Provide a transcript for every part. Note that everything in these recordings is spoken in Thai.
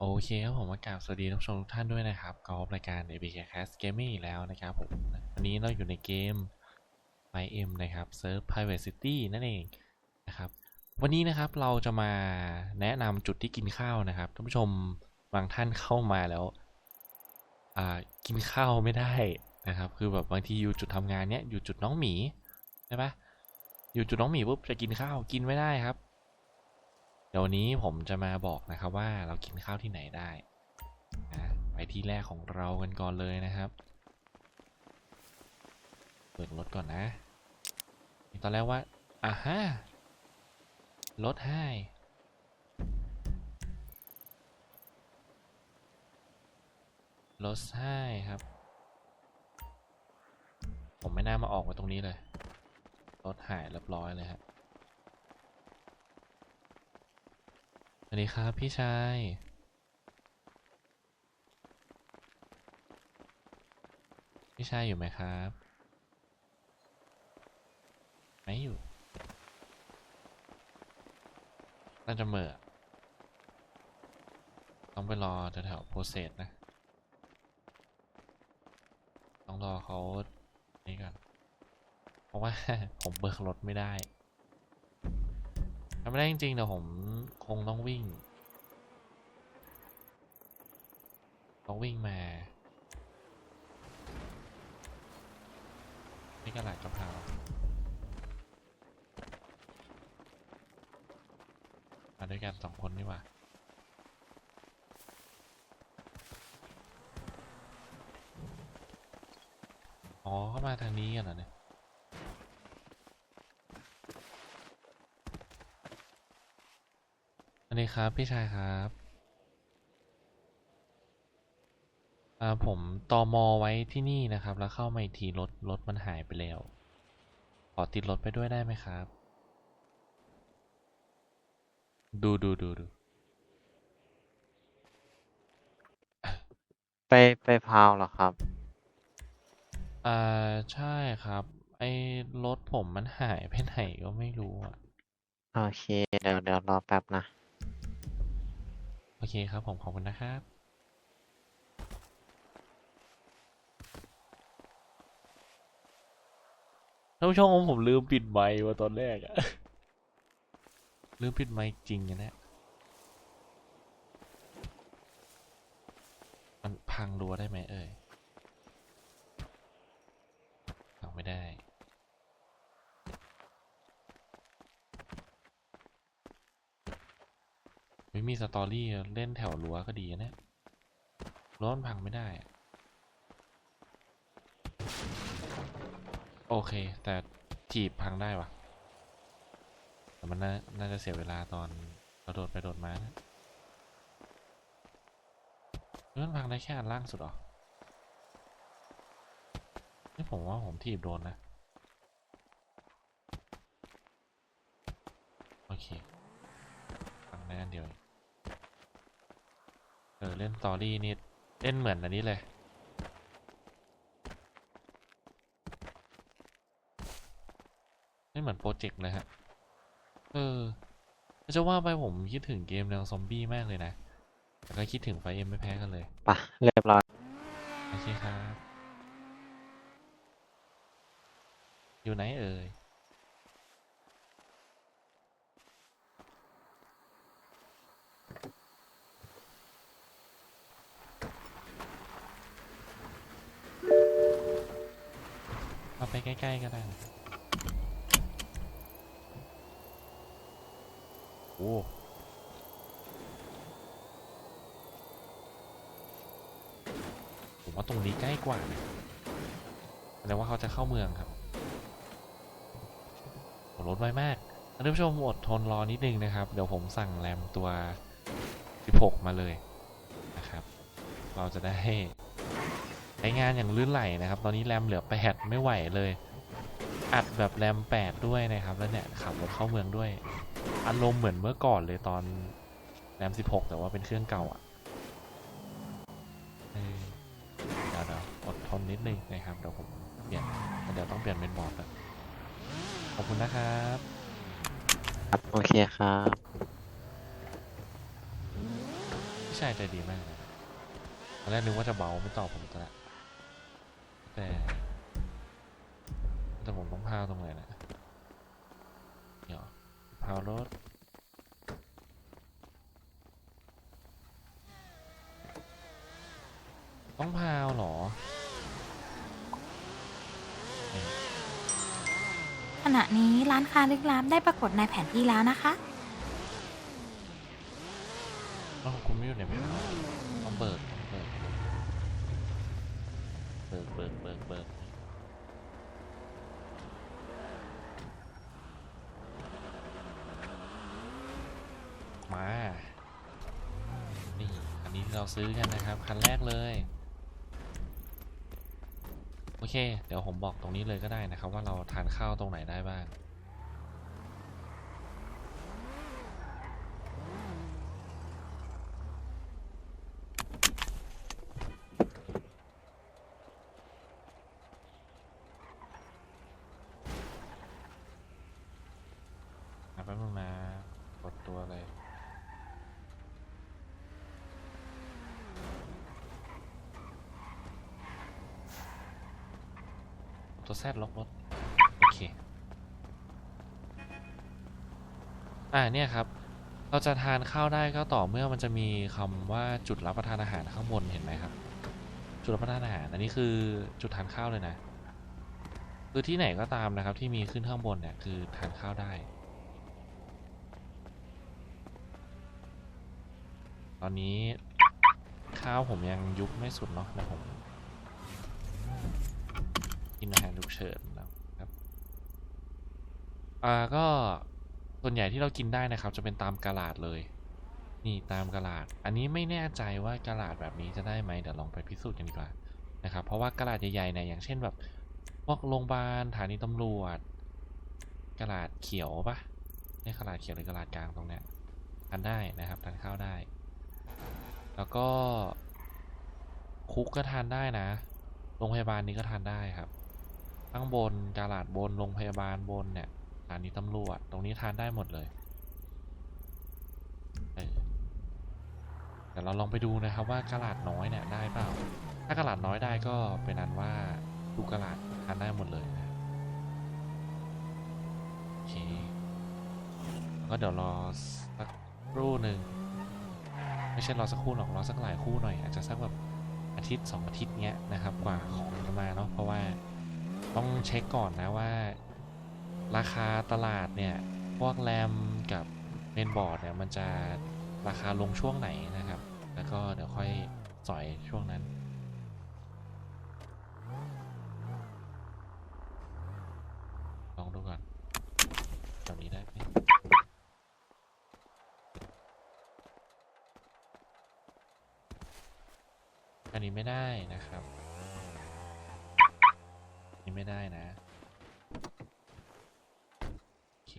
โอเคครับผมอากราบสวัสดีท่านผู้ชมทุกท่านด้วยนะครับก็พบรายการ ABK Cast Gaming อีกแล้วนะครับผมวันนี้เราอยู่ในเกม 5M นะครับเซิร์ฟ Private City นั่นเองนะครับ วันนี้นะครับเราจะมาแนะนำจุดที่กินข้าวนะครับท่านผู้ชมบางท่านเข้ามาแล้วกินข้าวไม่ได้นะครับ คือแบบบางทีอยู่จุดทำงานเนี้ยอยู่จุดน้องหมีใช่ปะอยู่จุดน้องหมีปุ๊บจะกินข้าวกินไม่ได้ครับ ดี๋ยววันนี้ผมจะมาบอกนะครับว่าเรากินข้าวที่ไหนได้นะไปที่แรกของเรากันก่อนเลยนะครับ เปิดรถก่อนนะ ตอนแรกว่าอ่าฮะรถให้รถให้ครับ ผมไม่น่ามาออกมาตรงนี้เลย รถหายเรียบร้อยเลยครับ สวัสดีครับพี่ชายพี่ชายอยู่ไหมครับ ไม่อยู่น่าจะเหม่อต้องไปรอแถวๆโปรเซสนะ ต้องรอเขานี่ก่อน เพราะว่าผมเบิกรถไม่ได้ทำไม่ได้จริงๆเดี๋ยวผม คงต้องวิ่ง ต้องวิ่งมา นี่กระหลาดกะเพรามาด้วยกันสองคนนี่หว่าอ๋อเข้ามาทางนี้กันเหรอเนี่ย วัสดีครับพี่ชายครับอ่าผมตอมอไว้ที่นี่นะครับ แล้วเข้ามาอีกทีรถรถมันหายไปแล้ว ขอติดรถไปด้วยได้ไหมครับ ดูดูดูดูไปไปพาวเหรอครับ อ่าใช่ครับ ไอ้รถผมมันหายไปไหนก็ไม่รู้อะ โอเค เดี๋ยวเดี๋ยวรอแป๊บนะ โอเคครับผมขอบคุณนะครับท่านผู้ชมผมลืมปิดไมค์ว่าตอนแรกอะลืมปิดไมค์จริงอะเนะมันพังรั้วได้ไหมเอ่ยพังไม่ได้ ไมีสตอรี่เล่นแถวรั้วก็ดีนะรั้วมันพังไม่ได้ โอเค แต่จีบพังได้วะแต่มันน่าน่าจะเสียเวลาตอนเราโดดไปโดดมานะเลื่อนพังได้แค่อันล่างสุดหรอนี่ผมว่าผมถีบโดนนะ โอเคพังได้อันเดียว องเออเล่นสตอรี่นี่เล่นเหมือนอันนี้เลยเล่นเหมือนโปรเจกต์เลยฮะ เออจะว่าไปผมคิดถึงเกมแนวซอมบี้มากเลยนะ แต่ก็คิดถึงไฟเอ็มไม่แพ้กันเลย ปะเรียบร้อย โอเคครับ อยู่ไหนเอ่ย ใกล้ๆก็ได้นะโอ้ผมว่าตรงนี้ใกล้กว่านะแสดงว่าเขาจะเข้าเมืองครับโหรถไวมากท่านผู้ชมอดทนรอนิดนึงนะครับ เดี๋ยวผมสั่งแรมตัว 16 มาเลยนะครับ เราจะได้ใช้งานอย่างลื่นไหลนะครับ ตอนนี้แรมเหลือแปดไม่ไหวเลย อัดแบบแรมแปดด้วยนะครับ แล้วเนี่ยขับรถเข้าเมืองด้วย อารมณ์เหมือนเมื่อก่อนเลยตอนแรมสิบหกแต่ว่าเป็นเครื่องเก่าอะเออเดี๋ยวเดี๋ยวอดทนนิดนึงนะครับเดี๋ยวผมเปลี่ยนเดี๋ยวต้องเปลี่ยนเป็นบอร์ดแล้วขอบคุณนะครับโอเคครับพี่ชายใจดีมากนะตอนแรกนึกว่าจะเบาไม่ตอบผมตอนแรก แต่แต่ผมต้องพาวตรงไหนนะเดี๋ยวพาวรถต้องพาวเหรอเอ๊ะขณะนี้ร้านค้าลึกลับได้ปรากฏในแผนที่แล้วนะคะแล้วของคุณไม่อยู่ในแผนที่ต้องเบิกต้องเบิกเบิก เบิกเบิกเบิกมา นี่ อันนี้เราซื้อกันนะครับ คันแรกเลย โอเค เดี๋ยวผมบอกตรงนี้เลยก็ได้นะครับ ว่าเราทานข้าวตรงไหนได้บ้าง อะแป๊บนึงนะกดตัวเลย ตัวแซดล็อกรถ โอเค อ่าเนี่ยครับ เราจะทานข้าวได้ก็ต่อเมื่อมันจะมีคำว่าจุดรับประทานอาหารข้างบนเห็นไหมครับ จุดรับประทานอาหาร อันนี้คือจุดทานข้าวเลยนะ คือที่ไหนก็ตามนะครับที่มีขึ้นข้างบนเนี่ยคือทานข้าวได้ ตอนนี้ข้าวผมยังยุบไม่สุดเนาะนะผม กินอาหารฉุกเฉินนะครับอ่าก็ส่วนใหญ่ที่เรากินได้นะครับ จะเป็นตามกาลาดเลย นี่ตามกาลาด อันนี้ไม่แน่ใจว่ากาลาดแบบนี้จะได้ไหมเดี๋ยวลองไปพิสูจน์กันดีกว่านะครับ เพราะว่ากาลาดใหญ่ๆเนี่ยอย่างเช่นแบบพวกโรงพยาบาลสถานีตำรวจกาลาดเขียวปะนี่กาลาดเขียวหรือกาลาดกลางตรงเนี้ยทานได้นะครับทานข้าวได้ แล้วก็คุกก็ทานได้นะ โรงพยาบาลนี้ก็ทานได้ครับ ข้างบนกาลาดบนโรงพยาบาลบนเนี่ยสถานีตำรวจตรงนี้ทานได้หมดเลยเดี๋ยวเราลองไปดูนะครับว่ากาลาดน้อยเนี่ยได้เปล่า ถ้ากาลาดน้อยได้ก็เป็นอันว่าดูกาลาดทานได้หมดเลยนะโอเคก็เดี๋ยวรอสักครู่หนึ่งไม่ใช่รอสักครู่หรอกรอสักหลายคู่หน่อยอาจจะสักแบบอาทิตย์สองอาทิตย์เงี้ยนะครับ กว่าของจะมาเนาะเพราะว่า ต้องเช็คก่อนนะว่า ราคาตลาดเนี่ย พวกแรมกับเมนบอร์ดเนี่ย มันจะราคาลงช่วงไหนนะครับ แล้วก็เดี๋ยวค่อยสอยช่วงนั้นลองดูก่อนแบบนี้ได้ไหมอันนี้ไม่ได้นะครับ นี้ไม่ได้นะ โอเค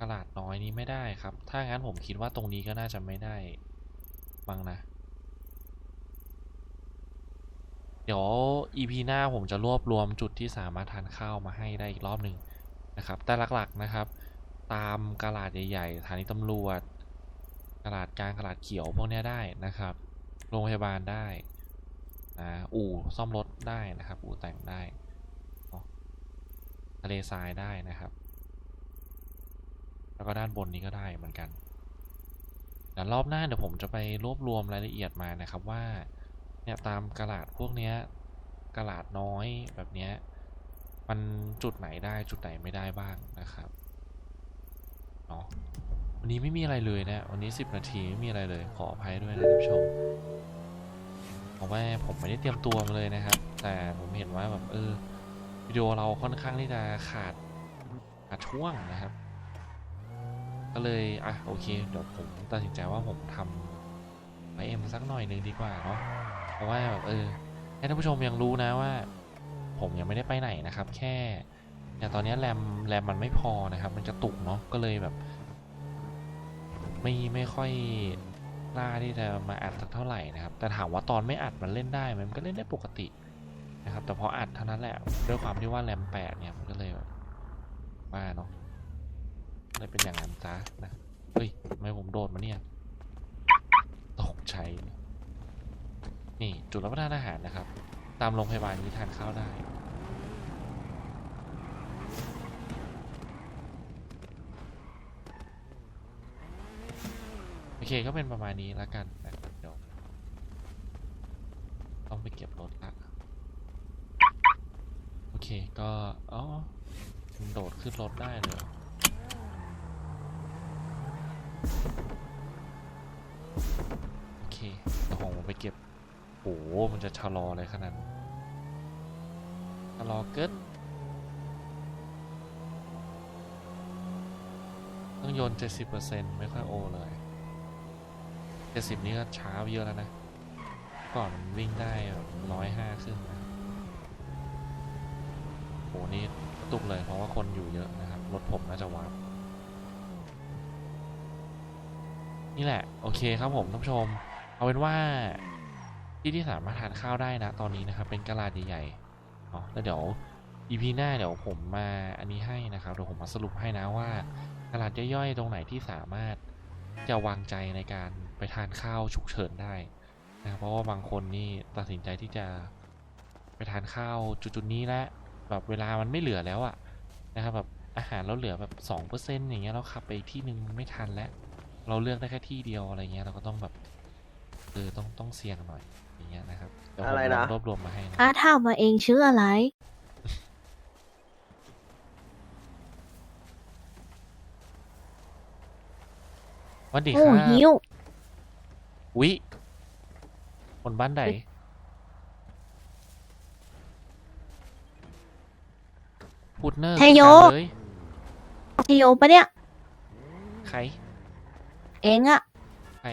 ตลาดน้อยนี้ไม่ได้ครับ ถ้างั้นผมคิดว่าตรงนี้ก็น่าจะไม่ได้บ้างนะ เดี๋ยว EP หน้าผมจะรวบรวมจุดที่สามารถทานข้าวมาให้ได้อีกรอบหนึ่งนะครับ แต่หลักๆนะครับ ตามกลาดใหญ่ๆสถานีตำรวจกลาดกลางกลาดเขียวพวกนี้ได้นะครับ โรงพยาบาลได้นะอู่ซ่อมรถได้นะครับ อู่แต่งได้เนาะทะเลทรายได้นะครับ แล้วก็ด้านบนนี้ก็ได้เหมือนกันเดี๋ยวรอบหน้าเดี๋ยวผมจะไปรวบรวมรายละเอียดมานะครับว่าเนี่ยตามกาลาดพวกเนี้ยกาลาดน้อยแบบเนี้ยมันจุดไหนได้จุดไหนไม่ได้บ้างนะครับเนาะ วันนี้ไม่มีอะไรเลยนะ วันนี้ 10 นาทีไม่มีอะไรเลย ขออภัยด้วยนะท่านผู้ชมเพราะว่าผมไม่ได้เตรียมตัวมาเลยนะครับ แต่ผมเห็นว่าแบบเออวิดีโอเราค่อนข้างที่จะขาดขาดช่วงนะครับ ก็เลยอะโอเคเดี๋ยวผมตัดสินใจว่าผมทำไอเอ็มสักหน่อยหนึ่งดีกว่าเนาะเพราะว่าแบบเออให้ท่านผู้ชมยังรู้นะว่า ผมยังไม่ได้ไปไหนนะครับ แค่อย่างตอนนี้แรมแรมมันไม่พอนะครับ มันจะตุกเนาะก็เลยแบบ ไม่ไม่ค่อยกล้าที่จะมาอัดสักเท่าไหร่นะครับ แต่ถามว่าตอนไม่อัดมันเล่นได้ไหมมันก็เล่นได้ปกตินะครับ แต่พออัดเท่านั้นแหละด้วยความที่ว่าแรมแปดเนี่ยมันก็เลยแบบว่าเนาะเลยเป็นอย่างนั้นซะนะเฮ้ยทำไมผมโดดมาเนี่ยตกใจนี่จุดรับประทานอาหารนะครับ ตามโรงพยาบาลนี้ทานข้าวได้ โอ เคก็เป็นประมาณนี้แล้วกันนะครับเดี๋ยวต้องไปเก็บรถละโอเคก็อ๋อโดดขึ้นรถได้เลยโอเคเดี๋ยวผมไปเก็บโอ้มันจะชะลอเลยขนาดชะลอเกินต้องโยน 70%ไม่ค่อยโอเลย จ็ดสิบนี้ก็ช้าไปเยอะแล้วนะ ก่อนวิ่งได้ร้อยห้าขึ้นนะโหนี่ตุกเลยเพราะว่าคนอยู่เยอะนะครับ รถผมน่าจะวาร์ปนี่แหละ โอเคครับผมท่านผู้ชม เอาเป็นว่าที่ที่สามารถทานข้าวได้นะ ตอนนี้นะครับ เป็นกะลาดใหญ่ๆเนาะแล้วเดี๋ยว EP หน้าเดี๋ยวผมมาอันนี้ให้นะครับเดี๋ยวผมมาสรุปให้นะว่ากะลาดย่อยๆตรงไหนที่สามารถ จะวางใจในการไปทานข้าวฉุกเฉินได้นะครับเพราะว่าบางคนนี่ตัดสินใจที่จะไปทานข้าวจุดๆนี้แล้วแบบเวลามันไม่เหลือแล้วอะนะครับแบบอาหารเราเหลือแบบสองเปอร์เซ็นต์อย่างเงี้ยเราขับไปอีกที่หนึ่งมันไม่ทันแล้ว เราเลือกได้แค่ที่เดียวอะไรเงี้ยเราก็ต้องแบบเออต้องต้องเสี่ยงหน่อยอย่างเงี้ยนะครับเดี๋ยวผมอะไรนะ รวบรวมมาให้นะ อาถามมาเองชื่ออะไร วัสดีคโอ้รับหิว วิคนบ้านไหนพูดเนอร์ไทยโย จังเลยชโยปะเนี่ย ใครเองอะใคร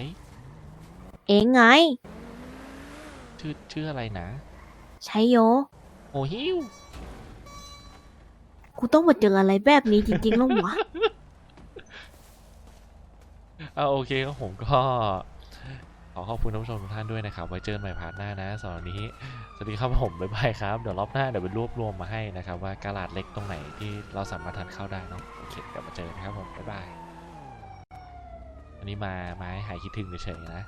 เองไงชื่อชื่ออะไรนะชัยโย โอฮิว กูต้องมาเจออะไรแบบนี้จริงๆแล้ววะ เอาโอเคครับผมก็ ขอขอบคุณท่านผู้ชมทุกท่านด้วยนะครับ ไว้เจอกันใหม่พาร์ทหน้านะสำหรับวันนี้ สวัสดีครับผมบ๊ายบายครับ เดี๋ยวรอบหน้าเดี๋ยวไปรวบรวมมาให้นะครับ ว่ากาลาดเล็กตรงไหนที่เราสามารถทานข้าวได้เนาะโอเคเดี๋ยวมาเจอกันครับผมบ๊ายบายอันนี้มามาให้หายคิดถึงเฉยๆนะ